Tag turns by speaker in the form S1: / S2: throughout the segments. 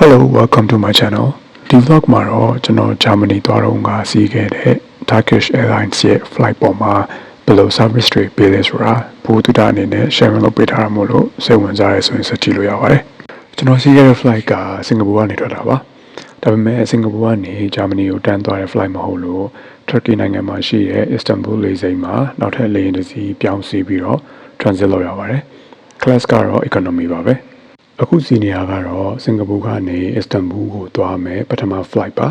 S1: Hello welcome to my channel ဒီ vlog မှာတော့ကျွန်တော်ဂျာမနီသွားတော့ကစီးခဲ့တဲ့ Turkish Airlines ရဲ့ flight ပေါ်မှာဘယ်လို service တွေပေးလဲဆိုတာဘူတူတာအနေနဲ့ share လုပ်ပေးထားတာမို့လို့စိတ်ဝင်စားရဆိုရင်ဆက်ကြည့်လို့ရပါတယ်ကျွန်တော်စီးခဲ့တဲ့ flight ကစင်ကာပူကနေထွက်တာပါဒါပေမဲ့စင်ကာပူကနေဂျာမနီကိုတန်းသွားတဲ့ flight မဟုတ်လို့ Turkey နိုင်ငံမှာရှိတဲ့ Istanbul လေဆိပ်မှာနောက်ထပ်လေယာဉ်တစ်စီးပြောင်းစီးပြီးတော့ transit လုပ်ရပါတယ် class ကတော့ economy ပါပဲ အခုစီနီယာကတော့စင်ကာပူကနေအစ္စတန်ဘူကိုသွားမယ်ပထမ flight ပါ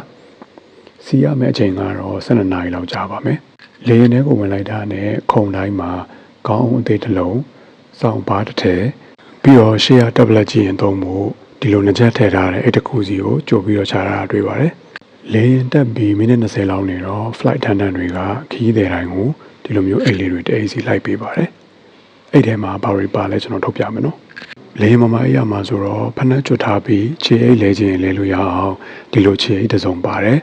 S1: စီရမယ့်အချိန်ကတော့12နာရီလောက်ကြာပါမယ်လေယာဉ်ထဲကိုဝင်လိုက်တာနဲ့ခုံတိုင်းမှာခေါင်းအုံအသေးတစ်လုံးစောင်းပါတစ်ထည်ပြီးတော့ရှေ့ရ tablet ကြည့်ရင်သုံးဖို့ဒီလိုနှစ်ချက်ထည့်ထားတဲ့အဲ့တခုစီကိုကြိုပြီးတော့ခြားထားတာတွေ့ပါတယ်လေယာဉ်တက်ပြီးမိနစ်20လောက်နေတော့ flight attendant တွေကခရီးသည်တိုင်းကိုဒီလိုမျိုးအိတ်လေးတွေတအိတ်စီလိုက်ပေးပါတယ်အဲ့ထဲမှာဘာတွေပါလဲကျွန်တော်ထုတ်ပြမယ်နော် လေမမအေးရမှာဆိုတော့ဖနှက်ကျွတ်ထားပြီးခြေအိတ်လဲခြင်းလဲလို့ရအောင်ဒီလိုခြေအိတ်တစ်စုံပါတယ်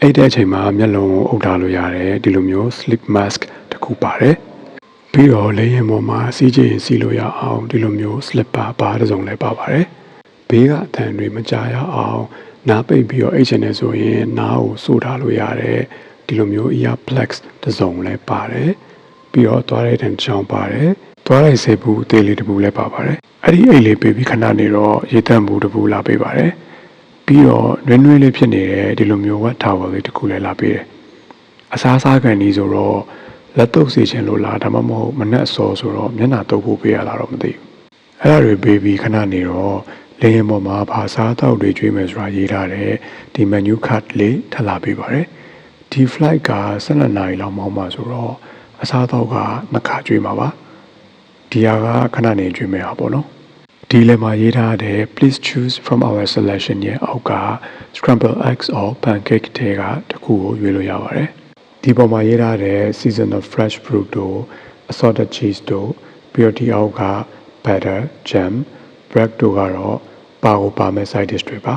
S1: အဲ့တဲ့အချိန်မှာမျက်လုံးကိုအုပ်ထားလို့ရတယ်ဒီလိုမျိုး sleep mask တစ်ခုပါတယ်ပြီးတော့လေရင်ပေါ်မှာစီးကြည့်စီးလို့ရအောင်ဒီလိုမျိုး slipper ပါတစ်စုံလည်းပါပါတယ်ဘေးကအထန်တွေမကြရအောင်နားပိတ်ပြီးတော့အိတ်ချင်နေဆိုရင်နားကိုစို့ထားလို့ရတယ်ဒီလိုမျိုး ear plugs တစ်စုံလည်းပါတယ်ပြီးတော့သွားတဲ့တန်ချောင်းပါတယ် သွားလိုက်စေဘူးအသေးလေးတစ်ပူလည်းပါပါတယ်အဲ့ဒီအိတ်လေးပေးပြီးခဏနေတော့ရေတန့်ဘူးတစ်ပူလာပေးပါတယ်ပြီးတော့နွေးနွေးလေးဖြစ်နေတဲ့ဒီလိုမျိုးဝတ်ထားဝယ်လေးတစ်ခုလည်းလာပေးတယ်အစားစားကန်ဒီဆိုတော့လက်တုပ်စီခြင်းလို့လားဒါမှမဟုတ်မနဲ့အစောဆိုတော့မျက်နှာတုပ်ဖို့ပေးရတာတော့မသိဘူးအဲ့ဒါတွေပေးပြီးခဏနေတော့လေရင်ပေါ်မှာဘာစားတောက်တွေကျွေးမယ်ဆိုတာရေးထားတယ်ဒီ menu card လေးထပ်လာပေးပါတယ်ဒီ flight က12နာရီလောက်မောင်းမှာဆိုတော့အစားတော့ကနှစ်ခါကျွေးမှာပါ ဒီဟာကခဏနေကျွေးမယ်ဟာပေါ့နော်ဒီလည်းမှာရေးထားတဲ့ please choose from our selection ရဲ့အောက်က scramble eggs or pancake တဲကတစ်ခုကိုရွေးလို့ရပါတယ်ဒီပေါ်မှာရေးထားတဲ့ seasonal fresh fruit တို့ assorted cheese တို့ပြီးတော့ဒီအောက်က butter jam bread တို့ကတော့ပါကိုပါမဲ့ side dish တွေပါ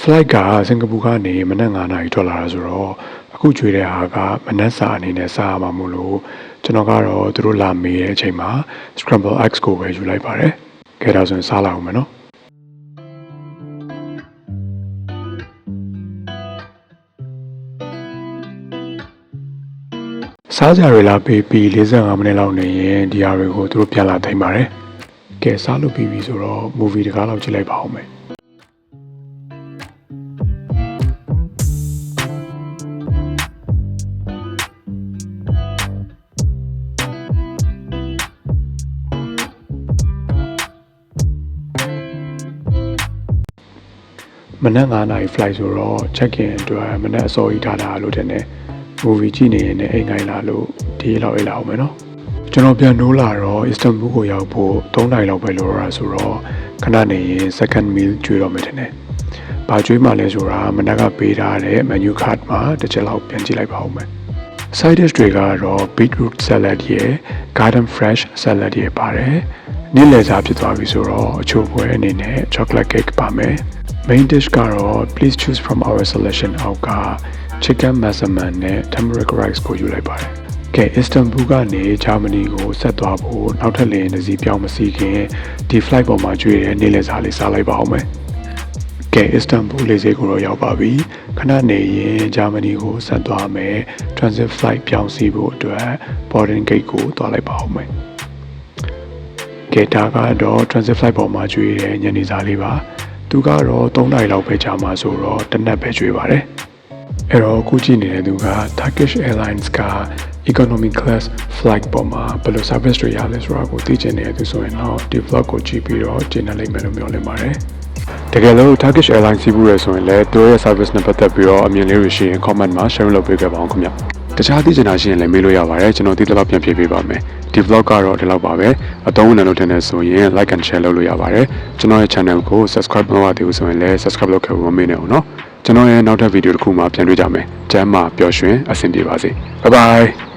S1: flight ကစင်ကာပူကနေမနက်9နာရီထွက်လာတာဆိုတော့ အခုကျွေးတဲ့ဟာကမနက်စာအနေနဲ့စားရမှာမို့လို့ကျွန်တော်ကတော့သူတို့လာမေးတဲ့အချိန်မှာ scramble eggs ကိုပဲယူလိုက်ပါတယ်။ကဲဒါဆိုရင်စားလိုက်အောင်မယ်နော်။စားကြရလာပေးပြီး45မိနစ်လောက်နေရင်ဒီဟာတွေကိုသူတို့ပြန်လာသိမ်းပါတယ်။ကဲစားလို့ပြီးပြီဆိုတော့ movie တကားလောက်ကြည့်လိုက်ပါအောင်မယ်။ မနက်9နာရီ flight ဆိုတော့ check in အတွက်မနက်အစောကြီးထားတာလို့တင်တယ် movie ကြည့်နေရင်လည်းအိမ်ငိုင်းလာလို့ဒီလောက်အိမ်လာအောင်မယ်နော်ကျွန်တော်ပြန်နိုးလာတော့ Istanbul ကိုရောက်ဖို့3နာရီလောက်ပဲလိုရတာဆိုတော့ခဏနေရင် second meal ကျွေးတော့မယ်တင်တယ်။ဘာကျွေးမှလဲဆိုတာမနက်ကပေးထားတဲ့ menu card မှာတစ်ချက်လောက်ပြန်ကြည့်လိုက်ပါဦးမယ်။ side dish တွေကတော့ beetroot salad ရယ် garden fresh salad ရယ်ပါတယ်။နေ့လည်စာဖြစ်သွားပြီဆိုတော့အချို့ပွဲအနေနဲ့ chocolate cake ပါမယ်။ main dish ကတော့ please choose from our selection အောက်က chicken massaman နဲ့ turmeric rice ကိုယူလိုက်ပါတယ်။ကဲ Istanbul ကနေဂျာမနီကိုဆက်သွားဖို့နောက်ထပ်လေယာဉ်တစ်စီးပြောင်းမစီခင်ဒီ flight ပေါ်မှာကျွေးတဲ့နေ့လည်စာလေးစားလိုက်ပါအောင်မယ်။ကဲ Istanbul လေဆိပ်ကိုတော့ရောက်ပါပြီ။ခဏနေရင်ဂျာမနီကိုဆက်သွားမယ် transit flight ပြောင်းစီဖို့အတွက် boarding gate ကိုသွားလိုက်ပါအောင်မယ်။ကဲဒါကတော့ transit flight ပေါ်မှာကျွေးတဲ့ညနေစာလေးပါ သူကတော့3နာရီလောက်ပဲကြာမှာဆိုတော့တစ်နက်ပဲကျွေးပါတယ်အဲ့တော့အခုကြည့်နေတဲ့သူက Turkish Airlines က economy class flight ပေါ်မှာဘယ်လို service တွေရလဲဆိုတာကိုသိချင်နေတဲ့သူဆိုရင်တော့ ဒီ vlog ကိုကြည့်ပြီးတော့ကျင်းနေလိမ့်မယ်လို့မျှော်လင့်ပါတယ်တကယ်လို့ Turkish Airlines စီးဘူးရဆိုရင်လည်းသူတို့ရဲ့ service နဲ့ပတ်သက်ပြီးတော့အမြင်လေးတွေရှိရင် comment မှာ share လုပ်ပေးခဲ့ပါအောင်ခင်ဗျတခြားသိချင်တာရှိရင်လည်းမေးလို့ရပါတယ်ကျွန်တော်ဒီတစ်လောက်ပြန်ဖြည့်ပေးပါမယ် ဒီ vlog ကတော့ဒီလောက်ပါပဲအသုံးဝင်တယ်လို့ထင်တယ်ဆိုရင် like and share လုပ်လို့ရပါတယ်ကျွန်တော်ရဲ့ channel ကို subscribe မလုပ်ရသေးဘူးဆိုရင်လည်း subscribe လုပ်ခဲ့ဖို့မမေ့နဲ့အောင်နော်ကျွန်တော်ရဲ့နောက်ထပ်ဗီဒီယိုတစ်ခုမှပြန်တွေ့ကြမယ်ကျမ်းမာပျော်ရွှင်အဆင်ပြေပါစေ bye bye